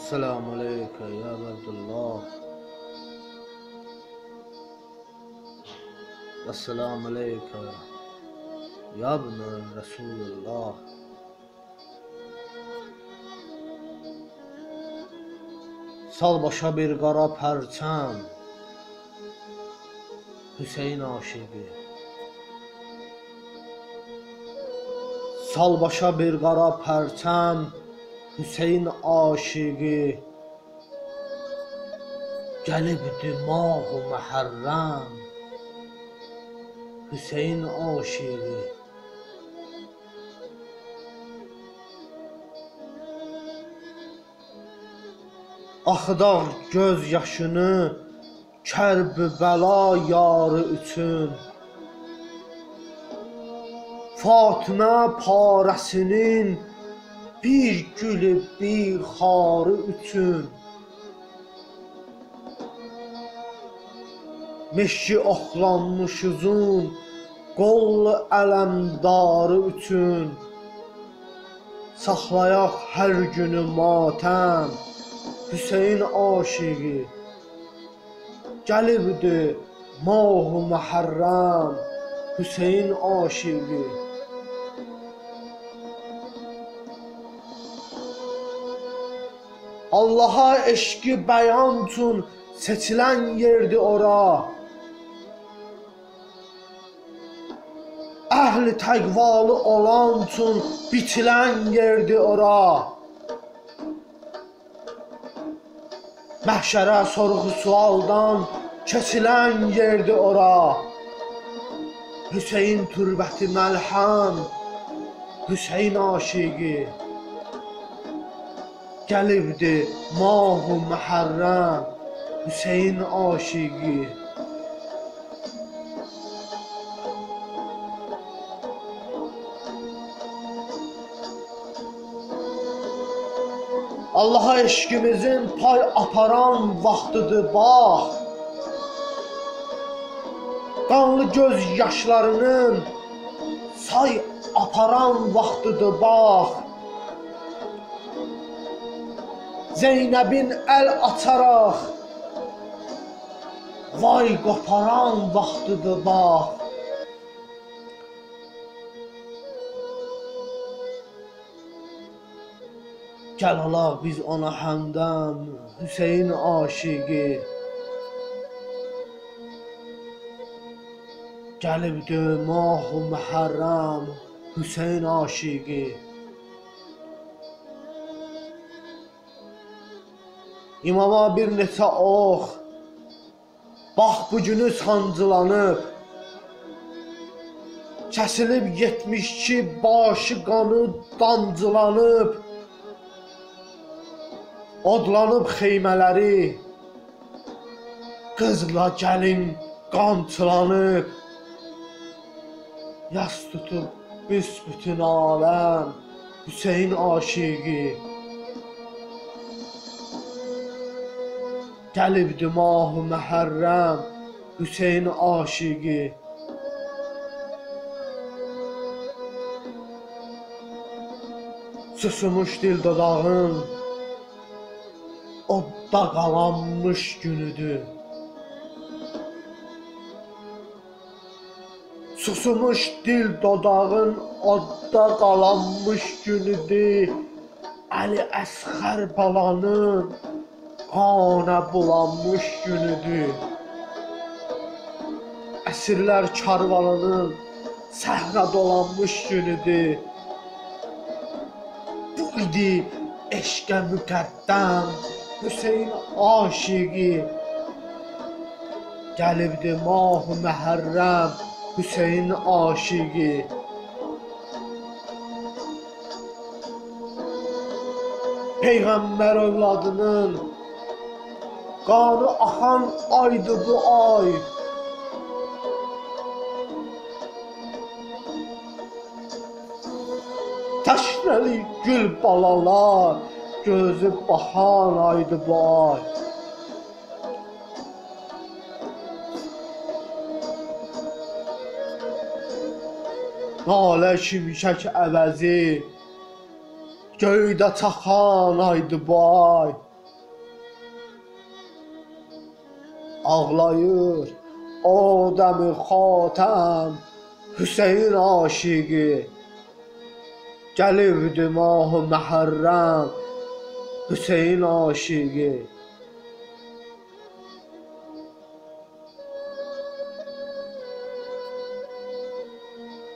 السلام عليك يا عبد الله السلام عليك يا ابن رسول الله Sal başa bir qara pərçəm Hüseyn aşiqi Sal başa bir qara pərçəm Hüseyn aşiqi Gəlibdi mahu məhərrəm. Hüseyn aşiqi Axıdar göz yaşını Kərbəla yarı üçün. Fatimə parəsinin bir gülü bir xarı üçün Meşki oxlanmış uzun qollu ələmdarı üçün Saxlayaq hər günü matəm Hüseyn aşiqi. Gəlibdi mahu məhərrəm Hüseyn aşiqi Allaha eşqi bəyan üçün seçilən yerdi ora. Əhli təqvalı olan üçün bitilən yerdi ora. Məhşərə sorğu sualdan keçilən yerdi ora. Hüseyn türbəti məlhəm, Hüseyn aşiqi gəlibdi mahu məhərrəm Hüseyn aşiqi Allaha eşqimizin pay aparan vaxtıdır bax Qanlı göz yaşlarının say aparan vaxtıdır bax Zeynəbin əl açaraq Vay qoparan vaxtıdır bax. Gəl alaq biz ona həmdəm Hüseyn aşiqi Gəlibdi mahu məhərrəm Hüseyn aşiqi İmama bir neçə ox Bax bu günü sancılanıb Kəsilib 72 başı qanı damcılanıb Odlanıb xeymələri Qızla gəlin qamçılanıb Yas tutub büsbütün aləm Hüseyn aşiqi Gəlibdi mahu məhərrəm Hüseyn aşiqi Susumuş dil dodağın Odda qalanmış günüdür Susumuş dil dodağın odda qalanmış günüdür Əli Əsxər balanın qana bulanmış günüdür. Əsirlər karvanının səhra dolanmış günüdür. Bu idi eşqə müqəddəm Hüseyn aşiqi Gəlibdi mahu məhərrəm Hüseyn aşiqi Peyğəmbər övladının qanı axan aydı bu ay. Təşnəli gül balalar, gözü baxan aydı bu ay. Nalə şimşək əvəzi Göydə çaxan aydı bu ay ağlayır. O dəmi xatəm Hüseyn aşiqi. Gəlibdi mah məhərrəm Hüseyn aşiqi.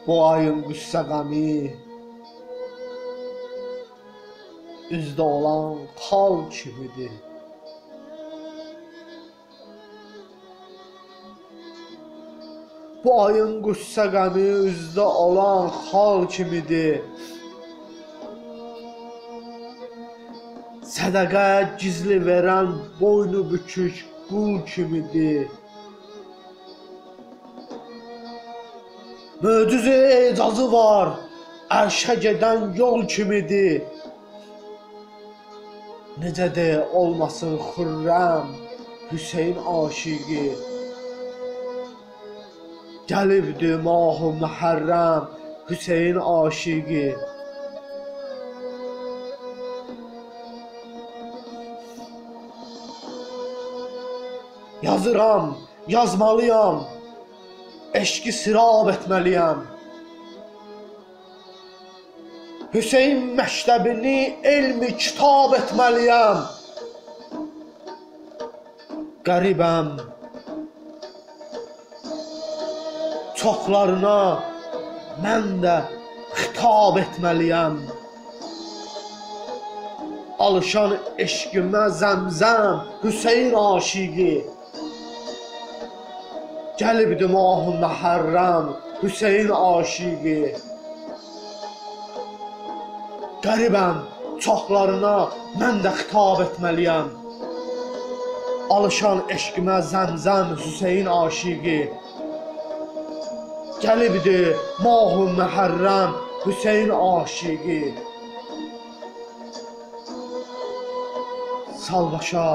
Bu ayın qüssə qəmi üzdə olan xal kimidir. Bu ayın qüssə qəmi üzdə olan xal kimidir. Sədaqə gizli verən boynu bükük qul kimidir. Möcüzə ecazı var, ərşə gedən yol kimidir. Necə də olmasın xürrəm Hüseyn aşiqi Gəlibdi mahı məhərrəm Hüseyn aşiqi Yazıram, yazmalıyam Eşqi sirab etməliyəm Hüseyn məktəbini elmi kitab etməliyəm. Qəribəm. Çoxlarına mən də xitab etməliyəm. Alışan eşqimə zəmzəm Hüseyn aşiqi. Gəlibdi mahı məhərrəm Hüseyn aşiqi. Qəribəm, çoxlarına mən də xitab etməliyəm. Alışan eşqimə zəmzəm Hüseyn aşiqi. Gəlibdi mahı məhərrəm Hüseyn aşiqi. Sal başa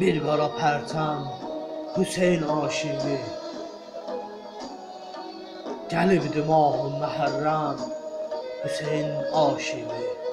bir qara pərçəm Hüseyn aşiqi. Gəlibdi mahı məhərrəm Hüseyin aşiqi